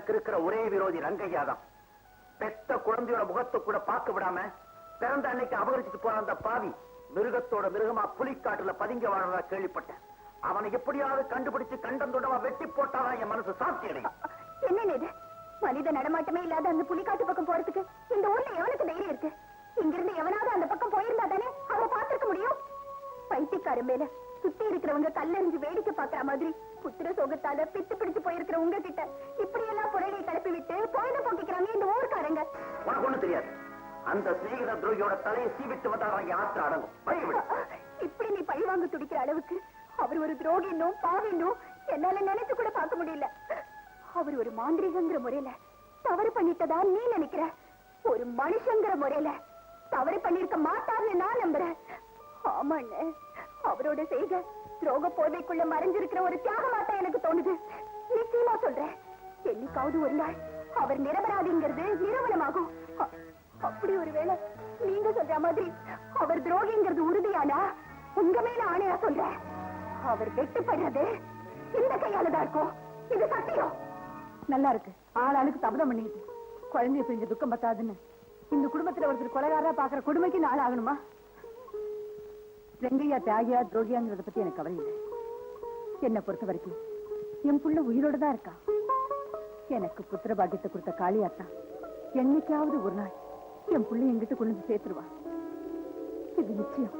எனக்கு இருக்கிற ஒரே விரோதி ரங்கையா தான் பெத்த குழந்தையோட முகத்தை கூட பார்க்க விடாம பிறந்த அன்னைக்கு அபகரிச்சுட்டு போன அந்த பாவி மிருகத்தோட மிருகமா புலிக்காட்டுல பதுங்க வாழ்றதா கேள்விப்பட்டேன். அவனை எப்படியாவது கண்டுபிடிச்சு கண்டந்தோடவா வெட்டி போட்டாதான் என் மனசு சாந்தி அடையும் என்ன இது? மனித நடமாட்டமே இல்லாத அந்த புலிக்காட்டு பக்கம் போறதுக்கு இந்த ஊர்ல எவனுக்கு தைரியம் இருக்கு? இங்கிருந்து எவனாவது அந்த பக்கம் போயிருந்தா தானே அவன் பார்த்திருக்க முடியும்? பைத்தியக்காரன் மேல சுத்தி இருக்கிறவங்க கல்லறிஞ்சு வேடிக்கை பாக்குற மாதிரி புத்திர சோகத்தால பித்து பிடிச்சு போயிருக்கிற உங்ககிட்ட இப்படி எல்லாம் புரளியை கிளப்பி விட்டு பொழுது போக்கிக்கிறாங்க இந்த ஊர்க்காரங்க. உனக்கு ஒண்ணு தெரியாது. அந்த சிநேகித துரோகியோட தலையை சீவிட்டு வந்தாதான் என் ஆத்திரம் அடங்கும். இப்படி நீ பழி வாங்க துடிக்கிற அளவுக்கு அவர் ஒரு துரோகின்னும் பாவின்னும் என்னால நினைச்சு கூட பார்க்க முடியல. அவர் ஒரு மாந்திரிகங்கிற முறையில தவறு பண்ணிட்டதா நீ நினைக்கிற? ஒரு மனுஷங்கிற முறையில தவறு பண்ணிருக்க மாட்டார்னு நான் நம்புறேன். ஆமாண்ணே. அவரோட செய்க துரோக போதைக்குள்ள மறைஞ்சிருக்கிற ஒரு தியாகமாட்டா எனக்கு தோணுது. நிச்சயமா சொல்றேன். என்னைக்காவது ஒரு நாள் அவர் நிரபராதிங்கிறது நிரூபணமாகும். அப்படி ஒருவேளை நீங்க சொல்ற மாதிரி அவர் துரோகிங்கிறது உறுதியானா? உங்க மேல ஆணையா சொல்ற அவர் வெட்டுப்படுறது இந்த கையாலதான் இருக்கும். இது சத்தியம். நல்லா இருக்கு. ஆளாளுக்கு தபதம் பண்ணிக்கிட்டு. குழந்தைய பிரிஞ்ச துக்கம் பத்தாதுன்னு. இந்த குடும்பத்துல ஒருத்தர் கொலைகாரா பாக்குற கொடுமைக்கு நாள் ஆகணுமா ரெங்கையா தியாகியா துரோகியாங்கிறத பத்தி எனக்கு கவலை இல்லை. என்னை பொறுத்த வரைக்கும் என் புள்ள உயிரோட தான் இருக்கா? எனக்கு புத்திர பாக்கியத்தை கொடுத்த காளியாத்தா என்னைக்காவது ஒரு நாள் என் புள்ள என்கிட்ட கொண்டு வந்து சேர்த்துருவா. இது நிச்சயம்.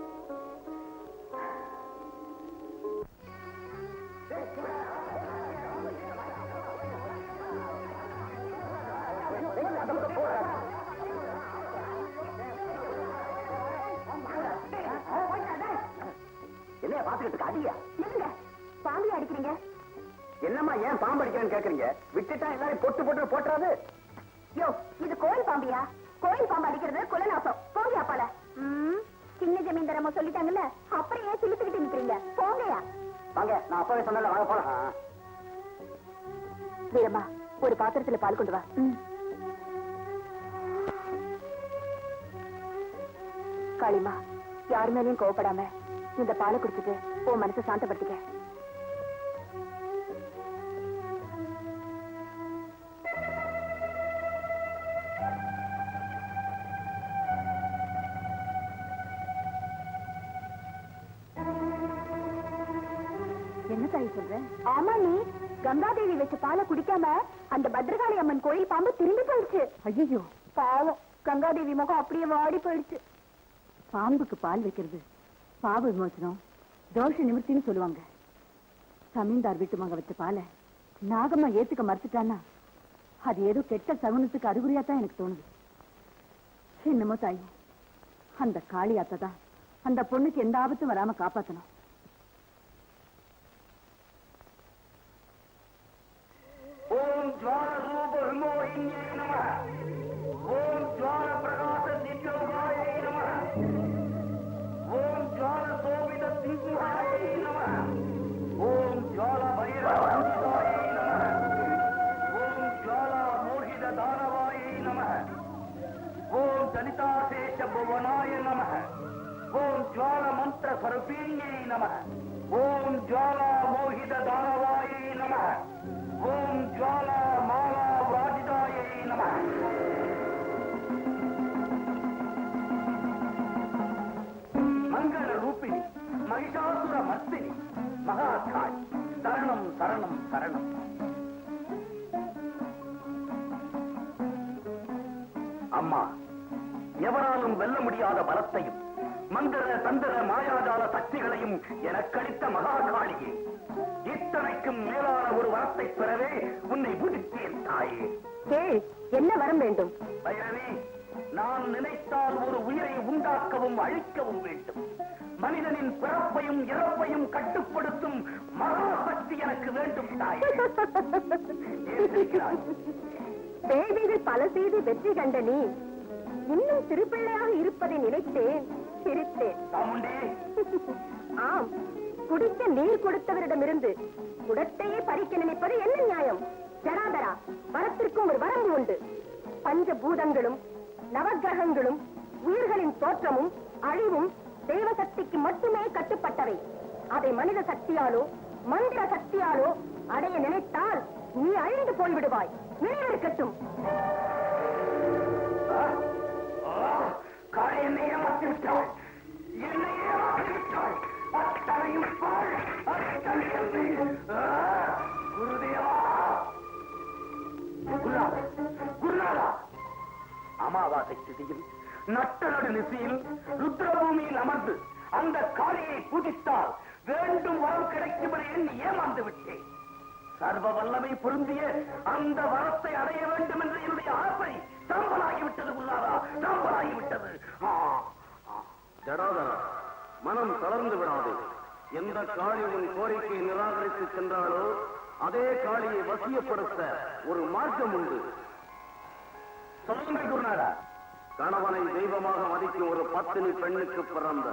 என்னைய பாத்துக்கிட்டு? அடியா. இல்லங்க பாம்பி அடிக்கிறீங்க? என்னம்மா ஏன் பாம்பு அடிக்கிறேன்னு கேக்குறீங்க? விட்டுட்டா எல்லாரும் பொட்டு பொட்டு போட்டுறாது. யோ இது கோயில் பாம்பியா? கோயில் பாம்பு அடிக்கிறது குலநாசம். போங்க அப்பால. சின்ன ஜமீன்தாரம்மா சொல்லிட்டாங்கல்ல? அப்புறம் ஏன் சிலுத்துக்கிட்டு நிக்கிறீங்க? போங்கயா. வாங்க நான் அப்பவே சொன்னல வாங்க போலாம். வீரம்மா ஒரு பாத்திரத்துல பால் கொண்டு வா. காளிமா யார் மேலயும் கோவப்படாம இந்த பாலை குடிச்சிட்டு உன் மனசை சாந்தப்படுத்திக்க. என்ன தாய் சொல்ற? ஆமா நீ. கங்காதேவி வச்ச பாலை குடிக்காம அந்த பத்ரகாளி அம்மன் கோயில் பாம்பு திரும்பி போயிடுச்சு. ஐயோ பாவம். கங்காதேவி முகம் அப்படியே வாடி போயிடுச்சு. பாம்புக்கு பால் வைக்கிறது பாவ விமோசனம் தோஷ நிமிர்த்தின்னு சொல்லுவாங்க. சமீன்தார் வீட்டு மக வச்ச பால நாகம்மா ஏத்துக்க மறுத்துட்டான்னா அது ஏதோ கெட்ட சகுனத்துக்கு அறிகுறியா தான் எனக்கு தோணுது. என்னமோ தாய் அந்த காளியாத்ததான் தான் அந்த பொண்ணுக்கு எந்த ஆபத்தும் வராம காப்பாத்தணும். பலத்தையும் மந்திர தந்திர மாயாஜால சக்திகளையும் எனக்களித்த மகாகாளியே இத்தனைக்கும் மேலான ஒரு வரத்தை பெறவே உன்னை புதுக்கேன் தாயே. ஏய் என்ன வரம் வேண்டும்? பைரவி நான் நினைத்தால் ஒரு உயிரை உண்டாக்கவும் அழிக்கவும் வேண்டும். மனிதனின் பிறப்பையும் இறப்பையும் கட்டுப்படுத்தும் மகாசக்தி எனக்கு வேண்டும் தாயே? வேள்விகள் பல செய்து வெற்றி கண்ட நீ. இன்னும் திருப்பிள்ளையாக இருப்பதை நினைத்தேன் சிரித்தேன். ஆம் குடிக்க நீர் கொடுத்தவரிடமிருந்து குடத்தையே பறிக்க நினைப்பது என்ன நியாயம்? ஜராதரா வரத்திற்கும் ஒரு வரம்பு உண்டு. பஞ்ச பூதங்களும் நவக்கிரகங்களும் உயிர்களின் தோற்றமும் அழிவும் தெய்வ சக்திக்கு மட்டுமே கட்டுப்பட்டவை. அதை மனித சக்தியாலோ மந்திர சக்தியாலோ அடைய நினைத்தால் நீ அழிந்து போய்விடுவாய். நினைவிருக்கட்டும். அமாவாசை திதியில் நட்ட நடு நிசையில் ருத்ரபூமியில் அமர்ந்து அந்த காளியை பூஜித்தால் வேண்டும் வரம் கிடைக்கும் என எண்ணி ஏமாந்து விட்டேன். சர்வ வல்லமை பொருந்திய அந்த வரத்தை அடைய வேண்டும் என்ற என்னுடைய ஆசை சாம்பலாகிவிட்டது உள்ளாரா? சாம்பலாகிவிட்டது ஜடாதரா மனம் தளர்ந்து விடாது. எந்த காளி உன் கோரிக்கையை நிராகரித்து சென்றாலோ அதே காளியை வசியப்படுத்த ஒரு மார்க்கம் உண்டு. குருநாதா கணவனை தெய்வமாக மதிக்கும் ஒரு பத்தினி பெண்ணுக்கு பிறந்த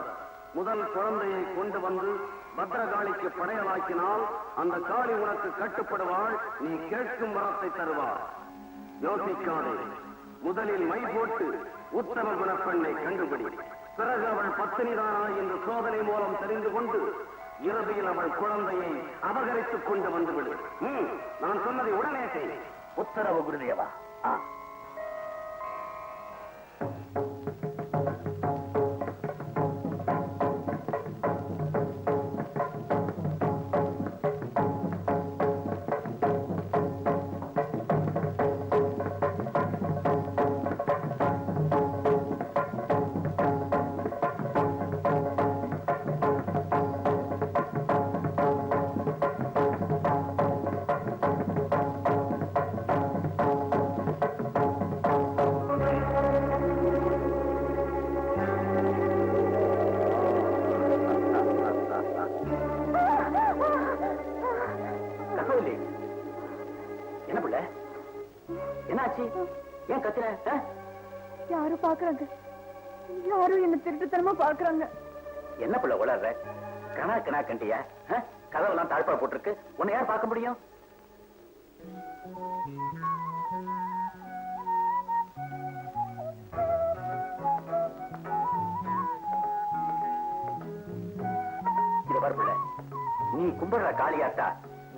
முதல் குழந்தையை கொண்டு வந்து பத்ரகாளிக்கு படையலாக்கினால் அந்த காளி உனக்கு கட்டுப்படுவாள் நீ கேட்கும் வரத்தை தருவாள். யோசிக்காதே முதலில் மை போட்டு உத்தம குணப்பெண்ணை கண்டுபிடி. பிறகு அவள் பத்தினிதானா என்று சோதனை மூலம் தெரிந்து கொண்டு இறுதியில் அவள் குழந்தையை அபகரித்துக் கொண்டு வந்துவிடு. நான் சொன்னதை உடனே செய். உத்தரவு குருதேவா. ஆ. என்னாச்சு ஏன் கத்துற? யாரும் பாக்குறாங்க? யாரும் என்ன திருட்டுத்தனமா பாக்குறாங்க. என்ன பிள்ளை உளர்ற? கணா கணா கண்டியா? கதவெல்லாம் தாழ்பா போட்டிருக்கு. உன்னை யார் பார்க்க முடியும்? இது நீ கும்பிடுற காளியாத்தா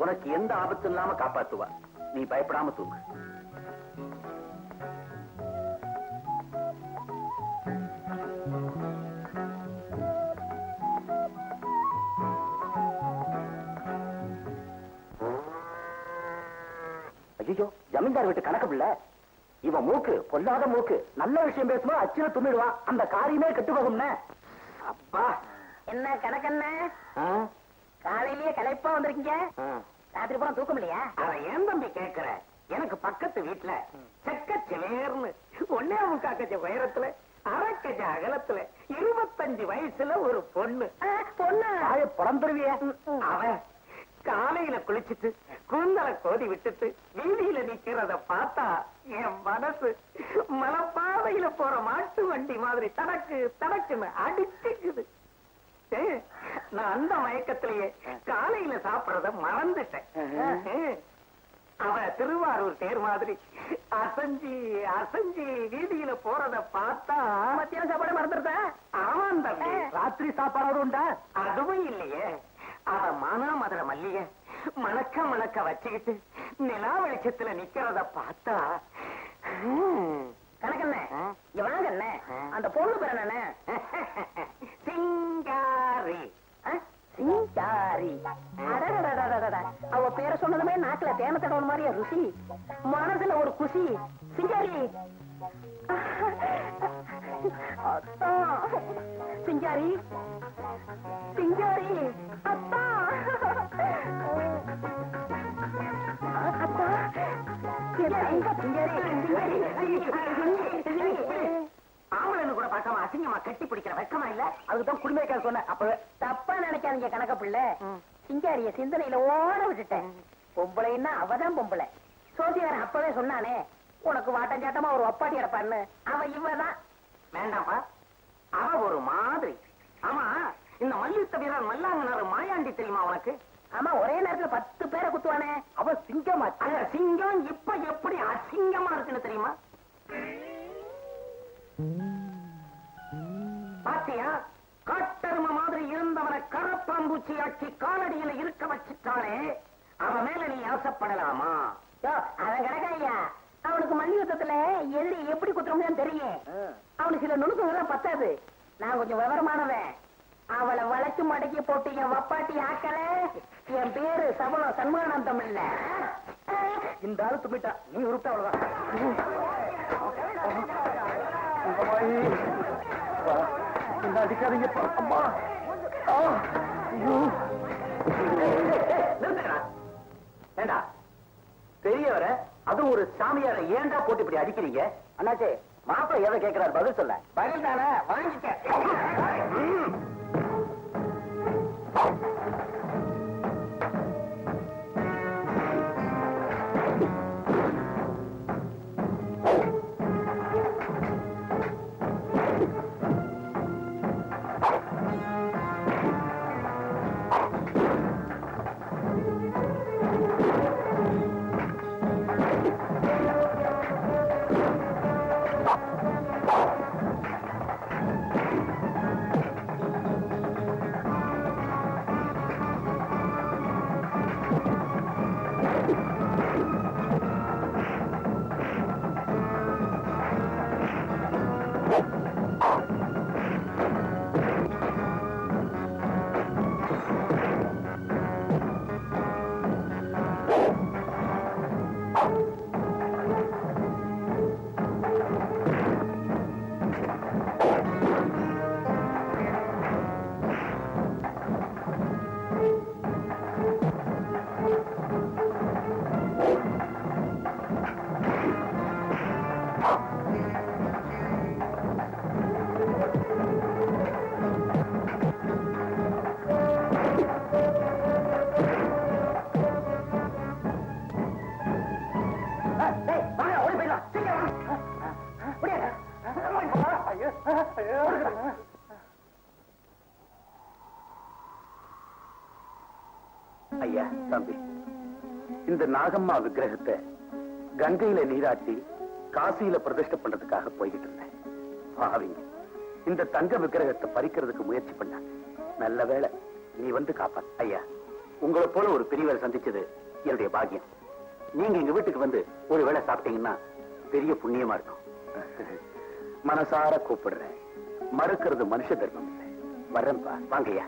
உனக்கு எந்த ஆபத்தும் இல்லாம காப்பாத்துவா. நீ பயப்படாம தூங்கு. ஐயோ ஜமீன்தார் வீட்டு கணக்கு பிள்ளை. இவன் மூக்கு பொல்லாத மூக்கு. நல்ல விஷயம் பேசும்போது அச்சுல துண்ணிடுவான் அந்த காரியமே கெட்டு போகும்னே அப்பா. என்ன கணக்கண்ண? காலையிலேயே களைப்பா வந்திருக்கீங்க? ராத்திரி பூரா தூக்கம் இல்லையா? அத ஏன் தம்பி கேக்குற? எனக்கு பக்கத்து வீட்டுல செக்க செவேர்னு ஒன்னே முக்காக்கச்ச உயரத்துல அரைக்கச்ச அகலத்துல இருபத்தஞ்சு வயசுல ஒரு பொண்ணு. பொண்ணு? பிறந்துருவிய. அவன் காலையில குளிச்சிட்டு கூந்தலை கோதி விட்டுட்டு வீதியில நிக்கிறத பார்த்தா என் மனசு மலப்பாதையில போற மாட்டு வண்டி மாதிரி தடக்கு தடக்குன்னு அடிச்சுக்குது. நான் அந்த மயக்கத்திலேயே காலையில சாப்பிடறத மறந்துட்டேன். அவ திருவாரூர் தேர் மாதிரி அசஞ்சி அசஞ்சி வீதியில போறத பார்த்தா மத்தியான சாப்பாடு மறந்துருந்த ஆமாம் தம்பி. ராத்திரி சாப்பாடு உண்டா? அதுவும் இல்லையே. அவ மானாமதுர மல்லிய மணக்க மணக்க வச்சுக்கிட்டு நிலா வெளிச்சத்துல நிக்கிறத பார்த்தா ஹம், கணக்கண்ணே வாங்க அண்ணே அந்த பொண்ணு பேர் என்ன சிங்காரி. சிங்காரி. அவ பேரை சொன்னதுமே நாக்குல தேன தடவல் மாதிரியா ருசி. மனசுல ஒரு குசி சிங்காரி. அத்தா. சிங்காரி. சிங்காரி அத்தா அத்தா சிங்காரி சிங்காரி சிங்காரி? ஆம்பளை கூட பார்க்காம அசிங்கமா கட்டி பிடிக்கிற வெக்கமா இல்ல? அதுதான் குடிமைக்கார சொன்னேன். அப்பவே தப்பா நினைக்காதீங்க கணக்க பிள்ளை. சிங்காரிய சிந்தனையில ஓட விட்டுட்டேன். பொம்பளைன்னா அவதான் பொம்பளை. சோசியாரன் அப்பவே சொன்னானே உனக்கு வாட்டஞ்சாட்டமா ஒரு ஒப்பாட்டி கிடப்பான்னு அவ இவதான். வேண்டாம்ப்பா. அவ ஒரு மாதிரி ஆமா இந்த மல்யுத்த வீரர் மல்லாங்கனார் மாயாண்டி தெரியுமா உனக்கு? ஆமா ஒரே நேரத்துல பத்து பேரை குத்துவானே. அவ சிங்கமா? அந்த சிங்கம் இப்ப எப்படி அசிங்கமா இருக்குன்னு தெரியுமா? பாத்தியா? காட்டெரும மாதிரி இருந்தவனை கரப்பாம்பூச்சி ஆக்கி காலடியில இருக்க வச்சுட்டாளே அவ மேல நீ ஆசைப்படலாமா? அவன் கிடக்கான் ஐயா. அவனுக்கு மல்யுத்தத்துல எதிரி எப்படி குத்துறோம்னு தெரியும். அவனுக்கு சில நுணுக்கங்கள்லாம் பத்தாது. நான் கொஞ்சம் விவரமானவன். அவளை வளைச்சு மடக்கி போட்டு என் வப்பாட்டி ஆக்கல. என் பேரு சபலம் சண்முகானந்தம் இல்ல. இந்த ஆளு தும்பிட்டா நீ உருட்ட அவ்வளவுதான். இந்த அடிக்காதீங்க அம்மா. ஏண்டா? பெரியவர அது ஒரு சாமியார ஏன்டா போட்டு இப்படி அடிக்கிறீங்க? அண்ணாச்சே மாப்பிள்ளை எதை கேட்கிறார்? பதில் சொல்ல. பதில் தானே? வாங்கிக்க. நாகம்மா விக்கிரகத்தை கங்கையில நீராட்டி காசியில பிரதிஷ்ட பண்றதுக்காக போய்கிட்டு இருந்தேன். பாவிங்க இந்த தங்க விக்கிரகத்தை பறிக்கிறதுக்கு முயற்சி பண்ண. நல்ல வேளை நீ வந்து காப்பா ஐயா உங்களை போல ஒரு பெரியவரை சந்திச்சது என்னுடைய பாக்கியம். நீங்க எங்க வீட்டுக்கு வந்து ஒரு வேலை சாப்பிட்டீங்கன்னா பெரிய புண்ணியமா இருக்கும். மனசார கூப்பிடுறேன். மறுக்கிறது மனுஷ தர்மம் இல்லை. வர்றேன்ப்பா வாங்கய்யா.